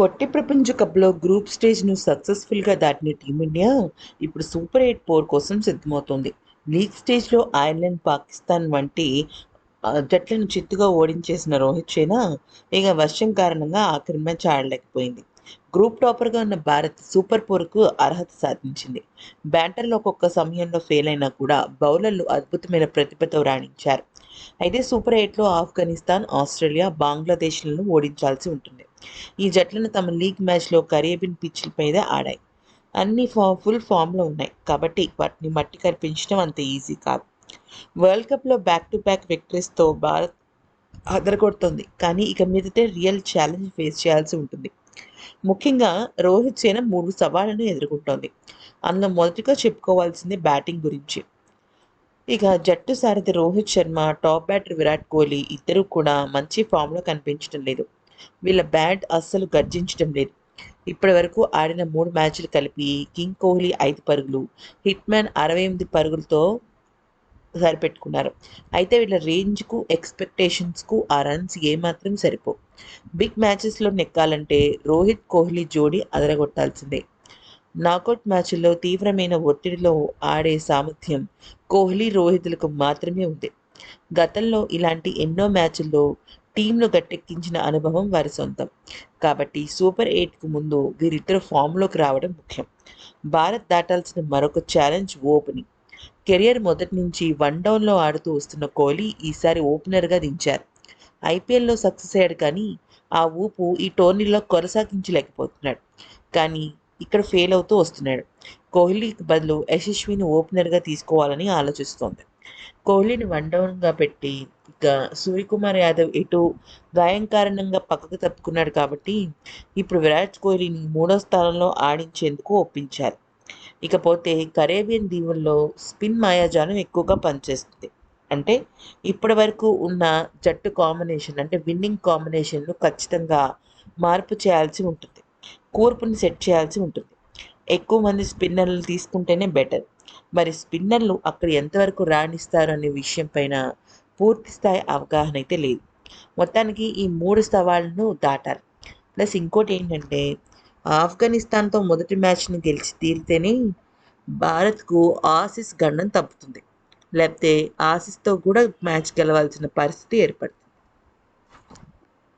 పొట్టి ప్రపంచ కప్లో గ్రూప్ స్టేజ్ను సక్సెస్ఫుల్గా దాటిన టీమిండియా ఇప్పుడు సూపర్ ఎయిట్ పోర్ కోసం సిద్ధమవుతోంది. లీగ్ స్టేజ్లో ఐర్లాండ్ పాకిస్తాన్ వంటి జట్లను చిత్తుగా ఓడించేసిన రోహిత్ శర్మ ఇక వర్షం కారణంగా ఆఖరి మ్యాచ్ ఆడలేకపోయింది. గ్రూప్ టాపర్గా ఉన్న భారత్ సూపర్ ఫోర్కు అర్హత సాధించింది. బ్యాటర్లు ఒక్కొక్క సమయంలో ఫెయిల్ అయినా కూడా బౌలర్లు అద్భుతమైన ప్రతిభతో రాణించారు. అయితే సూపర్ ఎయిట్లో ఆఫ్ఘనిస్తాన్ ఆస్ట్రేలియా బంగ్లాదేశ్లను ఓడించాల్సి ఉంటుంది. ఈ జట్లను తమ లీగ్ మ్యాచ్లో కరేబియన్ పిచ్ల మీద ఆడాయి. అన్ని ఫా ఫుల్ ఫామ్లో ఉన్నాయి. కాబట్టి వాటిని మట్టి కనిపించడం అంత ఈజీ కాదు. వరల్డ్ కప్లో బ్యాక్ టు బ్యాక్ విక్టరీస్తో భారత్ అదరగొడుతుంది. కానీ ఇక మీదటే రియల్ ఛాలెంజ్ ఫేస్ చేయాల్సి ఉంటుంది. ముఖ్యంగా రోహిత్ సేన మూడు సవాళ్ళను ఎదుర్కొంటోంది. అందులో మొదటిగా చెప్పుకోవాల్సింది బ్యాటింగ్ గురించి. ఇక జట్టు సారథి రోహిత్ శర్మ టాప్ బ్యాటర్ విరాట్ కోహ్లీ ఇద్దరు కూడా మంచి ఫామ్లో కనిపించడం లేదు. వీళ్ళ బ్యాట్ అస్సలు గర్జించడం లేదు. ఇప్పటి వరకు ఆడిన మూడు మ్యాచ్లు కలిపి కింగ్ కోహ్లీ ఐదు పరుగులు హిట్ మ్యాన్ అరవై ఎనిమిది పరుగులతో సరిపెట్టుకున్నారు. అయితే వీళ్ళ రేంజ్కు ఎక్స్పెక్టేషన్స్కు ఆ రన్స్ ఏమాత్రం సరిపో బిగ్ మ్యాచెస్లో నెక్కాలంటే రోహిత్ కోహ్లీ జోడీ అదరగొట్టాల్సిందే. నాకౌట్ మ్యాచ్ల్లో తీవ్రమైన ఒత్తిడిలో ఆడే సామర్థ్యం కోహ్లీ రోహిత్లకు మాత్రమే ఉంది. గతంలో ఇలాంటి ఎన్నో మ్యాచ్ల్లో టీంను గట్టెక్కించిన అనుభవం వారి సొంతం. కాబట్టి సూపర్ ఎయిట్కు ముందు వీరిద్దరు ఫామ్లోకి రావడం ముఖ్యం. భారత్ దాటాల్సిన మరొక ఛాలెంజ్ ఓపెనింగ్. కెరియర్ మొదటి నుంచి వన్ డౌన్లో ఆడుతూ వస్తున్న కోహ్లీ ఈసారి ఓపెనర్గా దించారు. ఐపీఎల్లో సక్సెస్ అయ్యాడు కానీ ఆ ఊపు ఈ టోర్నీలో కొనసాగించలేకపోతున్నాడు. కానీ ఇక్కడ ఫెయిల్ అవుతూ వస్తున్నాడు. కోహ్లీకి బదులు యశస్విని ఓపెనర్గా తీసుకోవాలని ఆలోచిస్తోంది. కోహ్లీని వన్ డౌన్గా పెట్టి ఇక సూర్యకుమార్ యాదవ్ ఎటు గాయం కారణంగా పక్కకు తప్పుకున్నాడు కాబట్టి ఇప్పుడు విరాట్ కోహ్లీని మూడో స్థానంలో ఆడించేందుకు ఒప్పించారు. ఇకపోతే కరేబియన్ దీవుల్లో స్పిన్ మాయాజాలం ఎక్కువగా పనిచేస్తుంది. అంటే ఇప్పటి వరకు ఉన్న జట్టు కాంబినేషన్ అంటే విన్నింగ్ కాంబినేషన్ను ఖచ్చితంగా మార్పు చేయాల్సి ఉంటుంది. కూర్పుని సెట్ చేయాల్సి ఉంటుంది. ఎక్కువ మంది స్పిన్నర్లు తీసుకుంటేనే బెటర్. మరి స్పిన్నర్లు అక్కడ ఎంతవరకు రాణిస్తారు అనే విషయం పైన పూర్తి స్థాయి అవగాహన అయితే లేదు. మొత్తానికి ఈ మూడు సవాళ్ళను దాటారు. ప్లస్ ఇంకోటి ఏంటంటే ఆఫ్ఘనిస్తాన్తో మొదటి మ్యాచ్ని గెలిచి తీరితేనే భారత్కు ఆసిస్ గండం తప్పుతుంది. లేకపోతే ఆసిస్తో కూడా మ్యాచ్ గెలవాల్సిన పరిస్థితి ఏర్పడుతుంది.